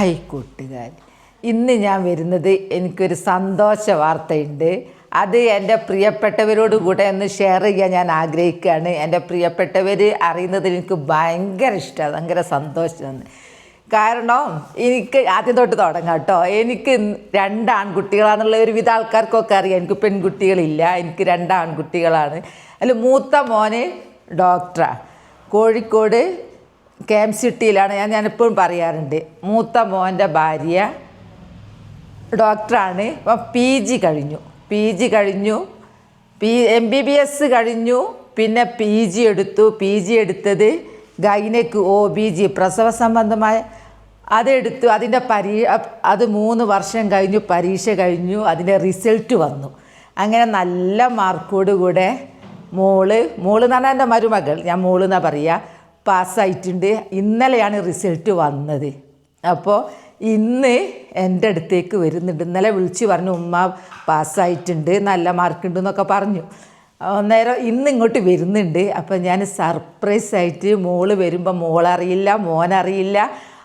Hi കൂട്ടുകാർ ഇന്ന് ഞാൻ വരുന്നത് എനിക്കൊരു സന്തോഷ വാർത്തയുണ്ട്. അത് എന്റെ പ്രിയപ്പെട്ടവരോട് കൂടെ ഒന്ന് ഷെയർ ചെയ്യാൻ ഞാൻ ആഗ്രഹിക്കുകയാണ്. എന്റെ പ്രിയപ്പെട്ടവർ അറിയുന്നത് എനിക്ക് ഭയങ്കര ഇഷ്ടമാണ് ഭയങ്കര സന്തോഷമാണ്. കാരണം എനിക്ക് ആദ്യം തൊട്ട് തുടങ്ങാം കേട്ടോ. എനിക്ക് രണ്ട് ആൺകുട്ടികളാണെന്നുള്ള ഒരുവിധ ആൾക്കാർക്കൊക്കെ അറിയാം. എനിക്ക് പെൺകുട്ടികളില്ല. എനിക്ക് രണ്ട് ആൺകുട്ടികളാണ്. അതിൽ മൂത്ത മോന് ഡോക്ടറാണ് കോഴിക്കോട് കെ എം സിറ്റിയിലാണ് ഞാൻ ഞാനെപ്പോഴും പറയാറുണ്ട്. മൂത്ത മോന്റെ ഭാര്യ ഡോക്ടറാണ്. അപ്പം പി ജി കഴിഞ്ഞു. പി ജി കഴിഞ്ഞു. P M B B S കഴിഞ്ഞു. പിന്നെ പി ജി എടുത്തു. പി ജി എടുത്തത് ഗൈനക്ക് ഒ ബി ജി പ്രസവ സംബന്ധമായ അതെടുത്തു അതിന്റെ പരീ അത് മൂന്ന് വർഷം കഴിഞ്ഞു പരീക്ഷ കഴിഞ്ഞു. അതിന്റെ റിസൾട്ട് വന്നു. അങ്ങനെ നല്ല മാർക്കോട് കൂടെ മോൾ മോൾ എന്ന് പറഞ്ഞാൽ എന്റെ മരുമകൾ. ഞാൻ മോളെന്നാണ് പറയുക പാസ്സായിട്ടുണ്ട്. ഇന്നലെയാണ് റിസൾട്ട് വന്നത്. അപ്പോൾ ഇന്ന് എന്റെ അടുത്തേക്ക് വരുന്നുണ്ട്. ഇന്നലെ വിളിച്ച് പറഞ്ഞു ഉമ്മ പാസ്സായിട്ടുണ്ട് നല്ല മാർക്കുണ്ട് എന്നൊക്കെ പറഞ്ഞു. അന്നേരം ഇന്ന് ഇങ്ങോട്ട് വരുന്നുണ്ട്. അപ്പോൾ ഞാൻ സർപ്രൈസ് ആയിട്ട് മോൾ വരുമ്പോൾ മോളറിയില്ല മോനറിയില്ല.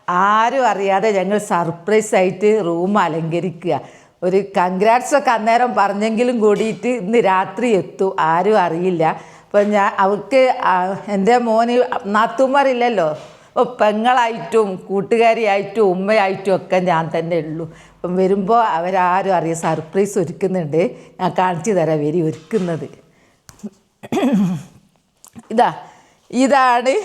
ആരും അറിയാതെ ഞങ്ങൾ സർപ്രൈസ് ആയിട്ട് റൂം അലങ്കരിക്കുക. ഒരു കൺഗ്രാറ്റ്സ് ഒക്കെ അന്നേരം പറഞ്ഞെങ്കിലും കൂടിയിട്ട് ഇന്ന് രാത്രി എത്തും. ആരും അറിയില്ല. അപ്പം ഞാൻ അവൾക്ക് എന്റെ മോന് നാത്തുമാരില്ലല്ലോ. അപ്പോൾ പെങ്ങളായിട്ടും കൂട്ടുകാരിയായിട്ടും ഉമ്മയായിട്ടും ഒക്കെ ഞാൻ തന്നെ ഉള്ളൂ. അപ്പം വരുമ്പോൾ അവരാരും അറിയാം സർപ്രൈസ് ഒരുക്കുന്നുണ്ട്. ഞാൻ കാണിച്ചു തരാം വരി ഒരുക്കുന്നത്. ഇതാ ഇതാണ്.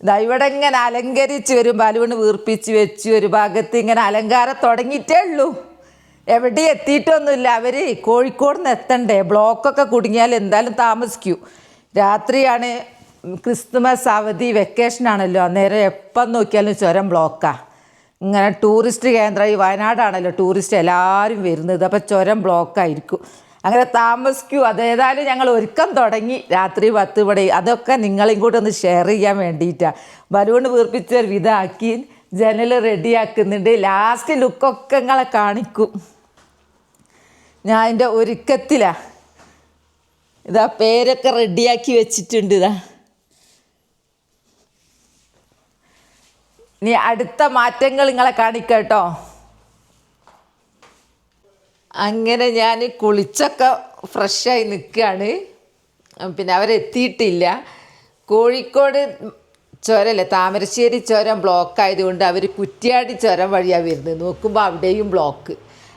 ഇതാ ഇവിടെ ഇങ്ങനെ അലങ്കരിച്ച് വരും ബലൂണ് വീർപ്പിച്ച് വെച്ച് ഒരു ഭാഗത്ത് ഇങ്ങനെ അലങ്കാരം തുടങ്ങിയിട്ടേ ഉള്ളൂ. എവിടെ എത്തിയിട്ടൊന്നുമില്ല. അവർ കോഴിക്കോട് നിന്ന് എത്തണ്ടേ? ബ്ലോക്കൊക്കെ കുടുങ്ങിയാൽ എന്തായാലും താമസിക്കൂ. രാത്രിയാണ് ക്രിസ്തുമസ് അവധി വെക്കേഷനാണല്ലോ അന്നേരം എപ്പം നോക്കിയാലും ചുരം ബ്ലോക്കാണ് ഇങ്ങനെ ടൂറിസ്റ്റ് കേന്ദ്രം ഈ വയനാടാണല്ലോ ടൂറിസ്റ്റ് എല്ലാവരും വരുന്നത്. അപ്പോൾ ചുരം ബ്ലോക്കായിരിക്കും. അങ്ങനെ താമസിക്കൂ. അതേതായാലും ഞങ്ങൾ ഒരുക്കം തുടങ്ങി. രാത്രി പത്ത് മണി. അതൊക്കെ നിങ്ങളെയും കൂടെ ഒന്ന് ഷെയർ ചെയ്യാൻ വേണ്ടിയിട്ടാണ് ബലൂൺ വീർപ്പിച്ച വിധാക്കി ജനൽ റെഡിയാക്കുന്നുണ്ട് ലാസ്റ്റ് ലുക്കൊക്കെ നിങ്ങളെ കാണിക്കും. ഞാൻ എന്റെ ഒരുക്കത്തിലാണ് ഇതാ പേരൊക്കെ റെഡിയാക്കി വെച്ചിട്ടുണ്ട് ഇതാ. ഇനി അടുത്ത മാറ്റങ്ങൾ നിങ്ങളെ കാണിക്കട്ടോ. അങ്ങനെ ഞാൻ കുളിച്ചൊക്കെ ഫ്രഷായി നിൽക്കുകയാണ്. പിന്നെ അവരെത്തിയിട്ടില്ല. കോഴിക്കോട് ചുരമല്ലേ താമരശ്ശേരി ചുരം ബ്ലോക്ക് ആയതുകൊണ്ട് അവർ കുറ്റ്യാടി ചുരം വഴിയാണ് വരുന്നത്. നോക്കുമ്പോൾ അവിടെയും ബ്ലോക്ക്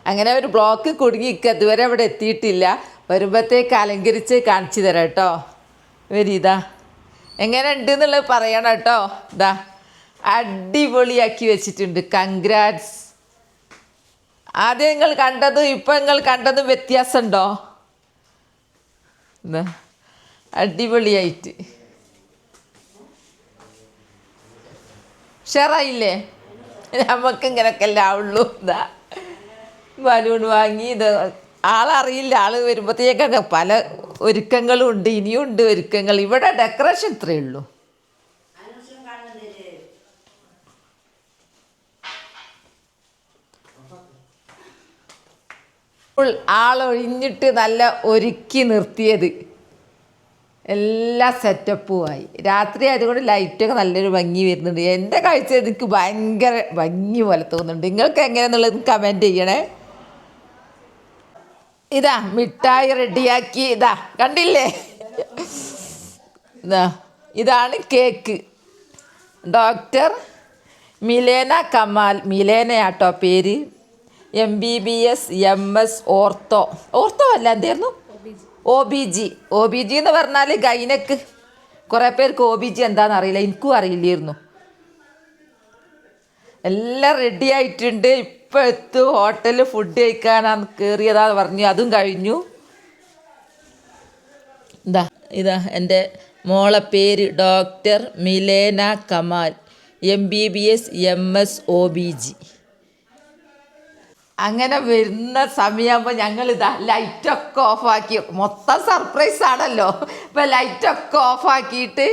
അങ്ങനെ ഒരു ബ്ലോക്ക് കുടുങ്ങി ഇതുവരെ അവിടെ എത്തിയിട്ടില്ല. വരുമ്പോഴത്തേക്ക് അലങ്കരിച്ച് കാണിച്ചു തരാം കേട്ടോ. വരി ഇതാ. എങ്ങനെ ഉണ്ട് എന്നുള്ളത് പറയണം കേട്ടോ. ഇതാ. അടിപൊളിയാക്കി വെച്ചിട്ടുണ്ട്. കൺഗ്രാറ്റ്സ് ആദ്യം നിങ്ങൾ കണ്ടതും ഇപ്പം നിങ്ങൾ കണ്ടതും വ്യത്യാസമുണ്ടോ? ഇതാ. അടിപൊളിയായിട്ട്. ഉഷാറായില്ലേ? നമുക്ക് ഇങ്ങനെയൊക്കെ എല്ലാം ഉള്ളൂ ഇതാ. ബലൂൺ വാങ്ങി ഇത് ആളറിയില്ല. ആൾ വരുമ്പോഴത്തേക്കൊക്കെ പല ഒരുക്കങ്ങളും ഉണ്ട് ഇനിയും ഉണ്ട് ഒരുക്കങ്ങൾ. ഇവിടെ ഡെക്കറേഷൻ ഇത്രയേ ഉള്ളൂ. ആളൊഴിഞ്ഞിട്ട് നല്ല ഒരുക്കി നിർത്തിയത്. എല്ലാ സെറ്റപ്പുമായി. രാത്രി ആയതുകൊണ്ട് ലൈറ്റൊക്കെ നല്ലൊരു ഭംഗി വരുന്നുണ്ട്. എന്റെ കാഴ്ച എനിക്ക് ഭയങ്കര ഭംഗി പോലെ തോന്നുന്നുണ്ട്. നിങ്ങൾക്ക് എങ്ങനെയാണെന്നുള്ളത് കമന്റ് ചെയ്യണേ. ഇതാ മിഠായി റെഡിയാക്കി ഇതാ കണ്ടില്ലേ? ഇതാ ഇതാണ് കേക്ക്. ഡോക്ടർ മിലേന കമാൽ മിലേനയാട്ടോ പേര്. M B B S M S ortho. Ortho അല്ല എന്തായിരുന്നു? O B G O B G എന്ന് പറഞ്ഞാൽ ഗൈനക്ക്. കുറേ പേർക്ക് ഒ ബി ജി എന്താണെന്ന് അറിയില്ല എനിക്കും അറിയില്ലായിരുന്നു. എല്ലാം റെഡി ആയിട്ടുണ്ട്. ഇപ്പം എത്തു ഹോട്ടലിൽ ഫുഡ് കഴിക്കാനാണ് കയറിയതാന്ന് പറഞ്ഞു. അതും കഴിഞ്ഞു. ഇതാ ഇതാ എന്റെ മോളെ പേര് doctor Milena Kamal M B B S M S O B G അങ്ങനെ വരുന്ന സമയമാകുമ്പോൾ ഞങ്ങൾ ഇതാ ലൈറ്റൊക്കെ ഓഫാക്കി. മൊത്തം സർപ്രൈസ് ആണല്ലോ. ഇപ്പം ലൈറ്റൊക്കെ ഓഫാക്കിയിട്ട്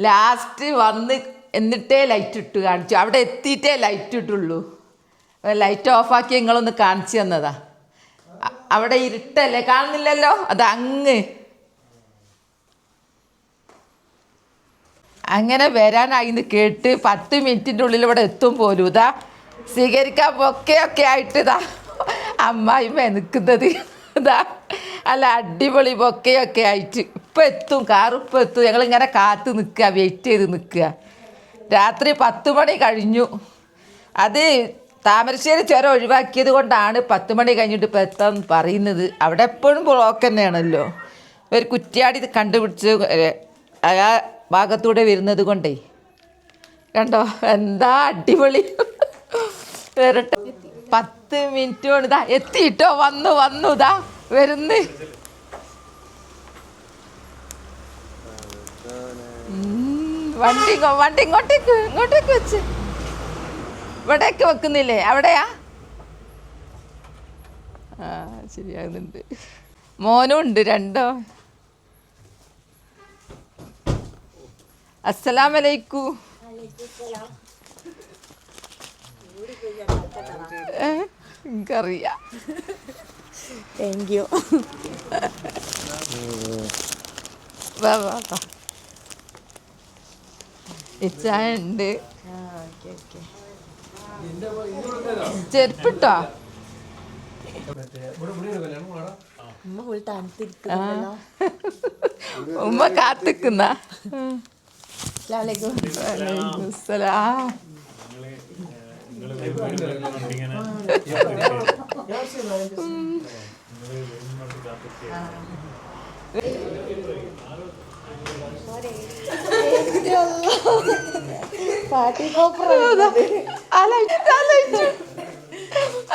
ലാസ്റ്റ് വന്ന് എന്നിട്ടേ ലൈറ്റ് ഇട്ട് കാണിച്ചു. അവിടെ എത്തിയിട്ടേ ലൈറ്റ് ഇട്ടുള്ളൂ ലൈറ്റ് ഓഫ് ഓഫാക്കി നിങ്ങളൊന്ന് കാണിച്ചു തന്നതാ. അവിടെ ഇരുട്ടല്ലേ? കാണുന്നില്ലല്ലോ? അത് അങ്ങ്. അങ്ങനെ വരാനായിന്ന് കേട്ട് പത്ത് മിനിറ്റിന്റെ ഉള്ളിൽ ഇവിടെ എത്തും പോലും. ഇതാ സ്വീകരിക്കാൻ ബൊക്കെയൊക്കെ ആയിട്ട് ഇതാ അമ്മായിമ്മ നിൽക്കുന്നത്. ഇതാ അല്ല അടിപൊളി ബൊക്കെയൊക്കെ ആയിട്ട്. ഇപ്പം എത്തും കാറിപ്പം എത്തും. ഞങ്ങളിങ്ങനെ കാത്ത് നിൽക്കുക വെയിറ്റ് ചെയ്ത് നിൽക്കുക. രാത്രി പത്ത് മണി കഴിഞ്ഞു. അത് താമരശ്ശേരി ചുരം ഒഴിവാക്കിയത് കൊണ്ടാണ് പത്ത് മണി കഴിഞ്ഞിട്ട് ഇപ്പം എത്താന്ന് പറയുന്നത്. അവിടെ എപ്പോഴും ബ്ലോക്ക് തന്നെയാണല്ലോ. ഒരു കുറ്റിയാടി കണ്ടുപിടിച്ച് ആ ഭാഗത്തൂടെ വരുന്നത് കൊണ്ടേ. കണ്ടോ? എന്താ അടിപൊളി. വരട്ടെ. പത്ത് മിനിറ്റ് കൊണ്ട് എത്തിയിട്ടോ വന്നു വന്നു. ഇതാ വരുന്ന്. വണ്ടി വണ്ടി ഇങ്ങോട്ടേക്ക് ഇങ്ങോട്ടേക്ക് വെച്ച്. ഇവിടേക്ക് വെക്കുന്നില്ലേ? അവിടെയാ? ആ ശരിയാകുന്നുണ്ട്. മോനും ഉണ്ട് രണ്ടോ? അസ്സലാമലൈക്കു. എനിക്കറിയാം. താങ്ക് യു വാ വാ വാ. ഇച്ചായ ഉണ്ട്. ചെരുപ്പിട്ടോ അമ്മ തണുത്തിരിക്കുന്നല്ലോ ഉമ്മ കാത്തിക്കുന്ന. അസ്സലാമലൈക്കും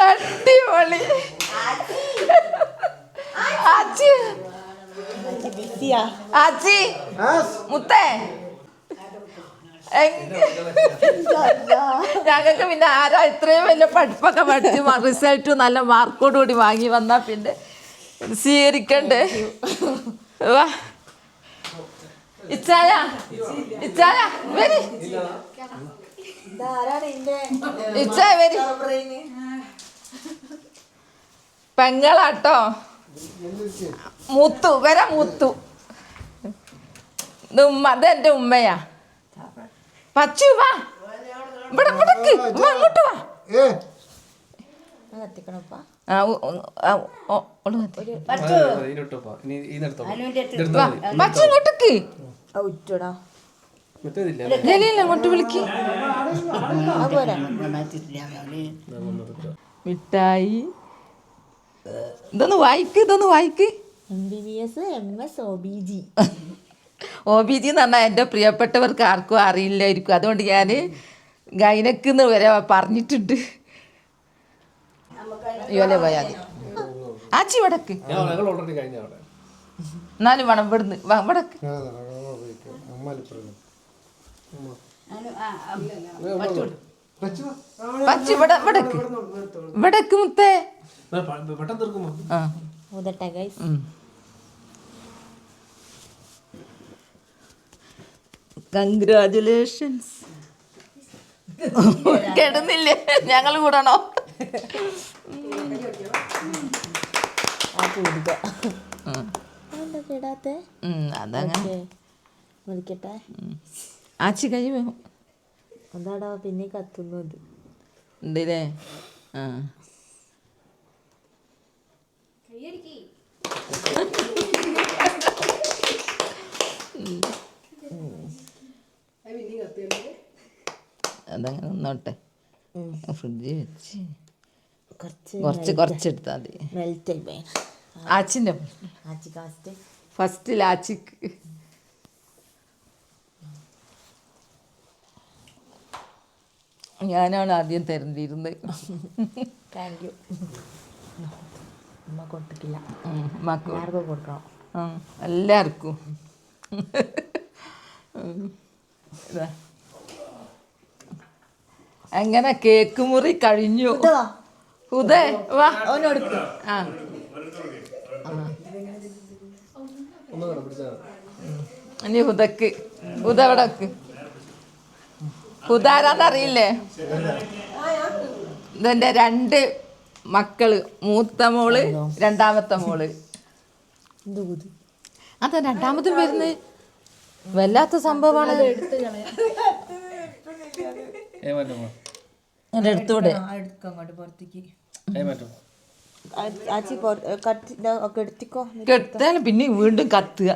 അടിപൊളി. ആച്ചി മുത്തേ. ഞങ്ങൾക്ക് പിന്നെ ആരാ ഇത്രയും വലിയ പഠിപ്പൊക്കെ പഠിച്ച് റിസൾട്ട് നല്ല മാർക്കോടുകൂടി വാങ്ങി വന്നാ പിന്നെ സ്വീകരിക്കണ്ടേ? വാ. ഇച്ചായ ഇച്ചായ വരി. ഇച്ചായ വരി. പെങ്ങളാട്ടോ. മുത്തു വര മുത്തു. ഉമ്മ അതെന്റെ ഉമ്മയാ. പച്ചു വാ. ഇവിടെ ഇവിടേക്ക്. വാ അങ്ങോട്ട് വാ. കത്തിക്കണപ്പാ ഇങ്ങോട്ടേക്ക്. അങ്ങോട്ട് വിളിക്ക്. മിഠായി. ഇതൊന്ന് വായിക്ക് ഇതൊന്ന് വായിക്ക്. M B B S M S O B G O B G എന്ന് പറഞ്ഞാൽ എന്റെ പ്രിയപ്പെട്ടവർക്ക് ആർക്കും അറിയില്ലായിരിക്കും. അതുകൊണ്ട് ഞാൻ ഗൈനക്ക് എന്ന് വരെ പറഞ്ഞിട്ടുണ്ട്. ഇവലെ പോയാൽ മതി ആച്ചി വടക്ക് ഓൾറെഡി കഴിഞ്ഞ അവിടെ. എന്നാലും വേണം ഇവിടുന്ന്. വാ, വടക്ക് പച്ചി? ഇവിടെ വടക്ക് വടക്ക് മുത്തേ. ആ. ഊതട്ടെ ഗൈസ്. കൺഗ്രാജുലേഷൻസ് കിടന്നില്ലേ? ഞങ്ങൾ കൂടണോ? ഉം, അതങ്ങനെ. വിളിക്കട്ടെ ആച്ചി കഴിവ്. അതാടാ പിന്നെ കത്തുന്നത്. ഉണ്ടല്ലേ? ആ. അതങ്ങനെ നിന്നോട്ടെ. ഫ്രിഡ്ജിൽ വെച്ച്. കുറച്ച് കുറച്ച് കുറച്ചെടുത്താൽ മതി. മെൽറ്റ് ആയി ആച്ചിന്റെ ആച്ചി കാസ്റ്റ് ഫസ്റ്റിൽ ആച്ചിക്ക്. ഞാനാണ് ആദ്യം തരുന്നിരുന്നത് താങ്ക് യു അമ്മ കൊടുത്തിട്ടില്ല. എല്ലാവർക്കും കൊടുക്കണം. എല്ലാവർക്കും. അങ്ങനെ കേക്ക് മുറി കഴിഞ്ഞു. ഉദയ് ഉദേ വാ. അവനോട് ആ ഒന്നും പിടിച്ചാൽ ഇനി ഹുദക്ക് ഹുദ എവിടെ വെക്ക്? ഹുദാരാന്നറിയില്ലേ ഇതെന്റെ രണ്ട് മക്കൾ. മൂത്ത മോൾ രണ്ടാമത്തെ മോൾ. അതാ രണ്ടാമതും വരുന്നത് വല്ലാത്ത സംഭവമാണ്. എടുക്കാം അങ്ങോട്ട് പുറത്തേക്ക്. ആച്ചി പിന്നെ വീണ്ടും കത്തുക.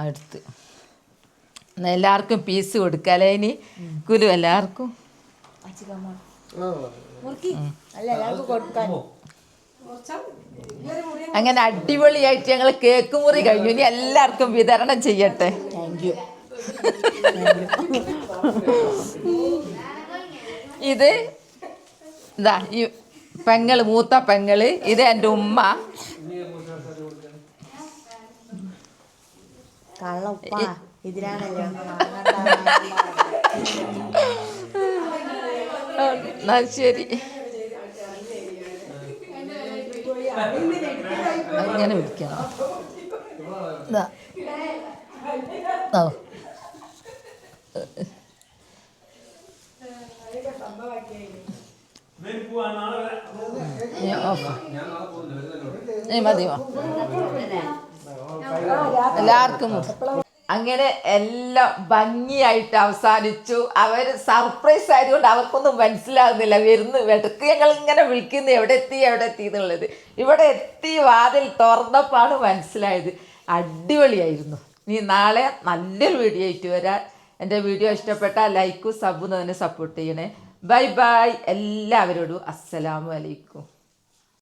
അടുത്ത് എല്ലാവർക്കും പീസ് കൊടുക്കാലേ ഇനി. കുരു എല്ലാവർക്കും. അങ്ങനെ അടിപൊളിയായിട്ട് ഞങ്ങൾ കേക്ക് മുറി കഴിഞ്ഞു. ഇനി എല്ലാവർക്കും വിതരണം ചെയ്യട്ടെ. താങ്ക് യു ഇത് ഇതാ ഈ പെങ്ങൾ മൂത്ത പെങ്ങൾ ഇത് എന്റെ ഉമ്മ. ശരി. അങ്ങനെ വിളിക്കണം. ഇതാ. ഓ. മതിയോ എല്ലാവർക്കും അങ്ങനെ എല്ലാം ഭംഗിയായിട്ട് അവസാനിച്ചു. അവർ സർപ്രൈസ് ആയതുകൊണ്ട് അവർക്കൊന്നും മനസ്സിലാകുന്നില്ല. വരുന്നു വെടുക്ക് ഞങ്ങൾ ഇങ്ങനെ വിളിക്കുന്നു. എവിടെ എത്തി എവിടെ എത്തി എന്നുള്ളത്. ഇവിടെ എത്തി വാതിൽ തുറന്നപ്പാണ് മനസ്സിലായത്. അടിപൊളിയായിരുന്നു. നീ നാളെ നല്ലൊരു വീഡിയോ ആയിട്ട് വരാൻ എന്റെ വീഡിയോ ഇഷ്ടപ്പെട്ടാൽ ലൈക്കും സബും തന്നെ സപ്പോർട്ട് ചെയ്യണേ. ബൈ ബൈ എല്ലാവരോടും അസ്സലാമു അലൈക്കും.